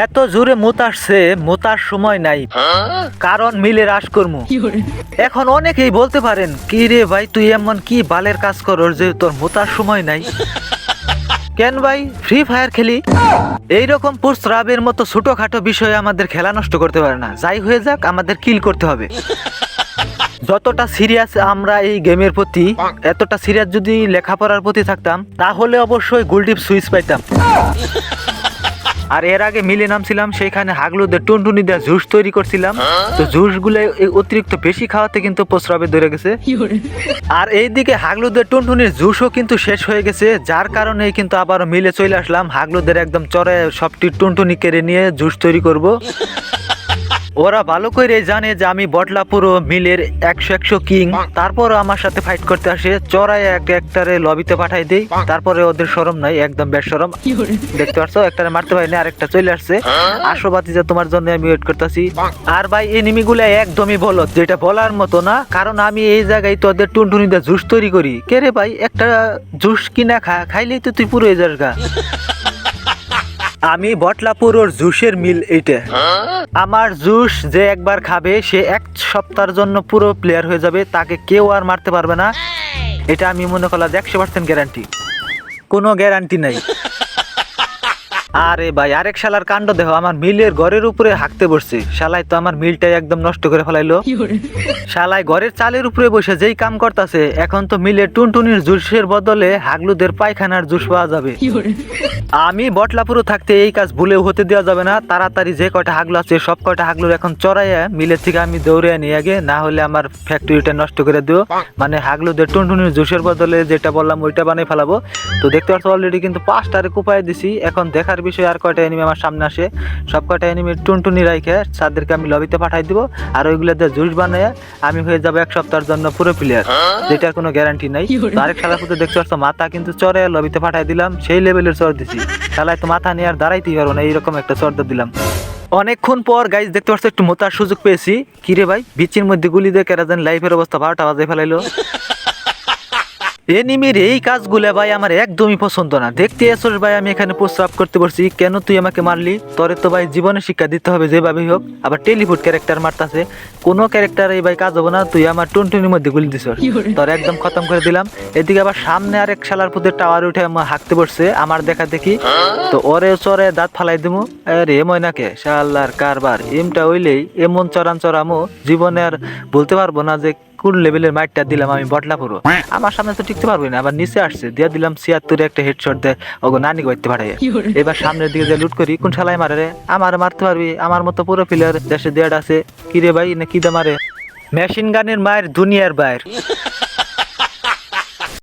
এত জোরে মোতাসছে মোতার সময় নাই। কারণ মিলে রাস কর্ম। এখন অনেকেই বলতে পারেন কি রে ভাই তুই এমন কি বালের কাজ করর যে তোর মোতার সময় নাই? কেন ভাই? ফ্রি ফায়ার খেলি? এইরকম প্রস্রাবের মতো ছোটখাটো বিষয়ে আমাদের খেলা নষ্ট করতে পারে না। যাই হয়ে যাক আমাদের কিল করতে হবে। যতটা সিরিয়াস আমরা এই গেমের প্রতি এতটা সিরিয়াস যদি লেখাপড়ার প্রতি থাকতাম তাহলে অবশ্যই গোল্ডিপ সুইচ পাইতাম। আর এর আগে মিলে নামছিলাম সেখানে হাগলুদের টুনটুনি দেওয়া জুস তৈরি করছিলাম। তো জুসগুলো অতিরিক্ত বেশি খাওয়াতে কিন্তু প্রস্রাবে ধরে গেছে। আর এইদিকে হাগলুদের টুনটুনির জুসও কিন্তু শেষ হয়ে গেছে যার কারণে কিন্তু আবার মিলে চলে আসলাম হাগলুদের একদম চড়ে সবটি টুনটুনি কেড়ে নিয়ে জুস তৈরি করব। ওরা ভালো করে জানে যে আমি বটলা পুরো মিলের একশো একশো কিং। তারপরও আমার সাথে ফাইট করতে আসে চড়াই এক একটারে লবিতে পাঠাই দেই। তারপরে ওদের সরম নাই একদম বেসরম দেখতে পাচ্ছ একটারে মারতে পারিনি আরেকটা চলে আসছে। আসো বাতিজা তোমার জন্য আমি ওয়েট করতেছি। আর ভাই এনিমি গুলা একদমই বলো যেটা বলার মতো না। কারণ আমি এই জায়গায় তোদের টুনটুনিতে জুস তৈরি করি। কে রে ভাই একটা জুস কিনা খা খাইলেই তো তুই পুরো যাস গা। আমি বটলাপুরোর জুসের মিল এইটা। আমার জুস যে একবার খাবে সে এক সপ্তাহের জন্য পুরো প্লেয়ার হয়ে যাবে তাকে কেউ আর মারতে পারবে না। এটা আমি মনে করলাম একশো পার্সেন্ট গ্যারান্টি কোনো গ্যারান্টি নাই। আরে ভাই আরেক শালার কাণ্ড দেখো আমার মিলের ঘরের উপরে হাঁকতে বসছে। শালাই তো আমার মিলটাই একদম নষ্ট করে ফেলাইলো। শালাই ঘরের চালের উপরে বসে যেই কাম করতেছে এখন তো মিলের টুনটুনির জুসের বদলে হাগলুদের পায়খানার জুস পাওয়া যাবে। আমি বটলাপুরো থাকতে এই কাজ ভুলেও হতে দেওয়া যাবে না। তাড়াতাড়ি যে কয়টা হাগলু আছে সব কয়টা হাগলুর এখন চড়াইয়া মিলের থেকে আমি দৌড়ে নিয়ে আগে না হলে আমার ফ্যাক্টরিটা নষ্ট করে দিও। মানে হাগলুদের টুনটুনির জুসের বদলে যেটা বললাম ওইটা বানিয়ে ফেলাবো। তো দেখতে পাচ্ছ অলরেডি কিন্তু পাঁচটারে কুপায় দিছি। এখন দেখার বিষয় আর কয়টা এনিমি আমার সামনে আসে। সব কয়টা এনিমি টুনটুনি রাইখে তাদেরকে আমি লবিতে পাঠাই দিব। আর ওইগুলো দিয়ে জুস বানিয়ে আমি হয়ে যাব এক সপ্তাহের জন্য পুরো প্লেয়ার যেটার কোনো গ্যারান্টি নাই। আরেক পুত্র দেখতে পাচ্ছ মাথা কিন্তু চরে লবিতে পাঠাই দিলাম। সেই লেভেলের চর দিছি। শালায় তো মাথা নিয়ে আর দাঁড়াইতেই পারব না, এইরকম একটা চর্দা দিলাম। অনেকক্ষণ পর গাইজ দেখতে পাচ্ছ, একটু মোতার সুযোগ পেয়েছি। কিরে ভাই, বিচির মধ্যে গুলি দিয়ে কেরাজেন লাইফের অবস্থা, বারোটা বাজে ফেলাইলো। এনিমির এই কাজগুলো ভাই আমার একদমই পছন্দ না। দেখতে আসলে ভাই আমি এখানে প্রস্রাব করতে পারছি কেন তুই আমাকে মারলি? তোরে তো ভাই জীবনে শিক্ষা দিতে হবে যেভাবেই হোক আবার টেলিফুড ক্যারেক্টার মারতাছে। কোনো ক্যারেক্টার এই ভাই কাজ হবে না তুই আমার টুনটুনির মধ্যে গুলি দিছ তোর একদম খতম করে দিলাম। এদিকে আবার সামনে আরেক শালার পুতে টাওয়ার উঠে আমার হাঁকতে পড়ছে আমার দেখা দেখি। তো ওরে চরে দাঁত ফালাই দিমু। আরে এমন নাকে শালার কারবার এমটা হইলেই এমন চরান চরামো জীবনে আর বলতে পারব না যে কোন লেভেলের মাইটটা দিলাম আমি বটলা পুরো আমার সামনে তো টিকতে পারব না আবার নিচে আসছে দিয়ে দিলাম ছিয়াত্তরে একটা হেডশট দেয় ওগো নানি করতে পারে। এবার সামনের দিকে যে লুট করি কোন সালাই মারে রে? আমার মারতে পারবি আমার মতো পুরো প্লেয়ার দেশে দেড় আছে। কিরে ভাই না কি দে মারে? মেশিন গানের মায়ের দুনিয়ার বাইর।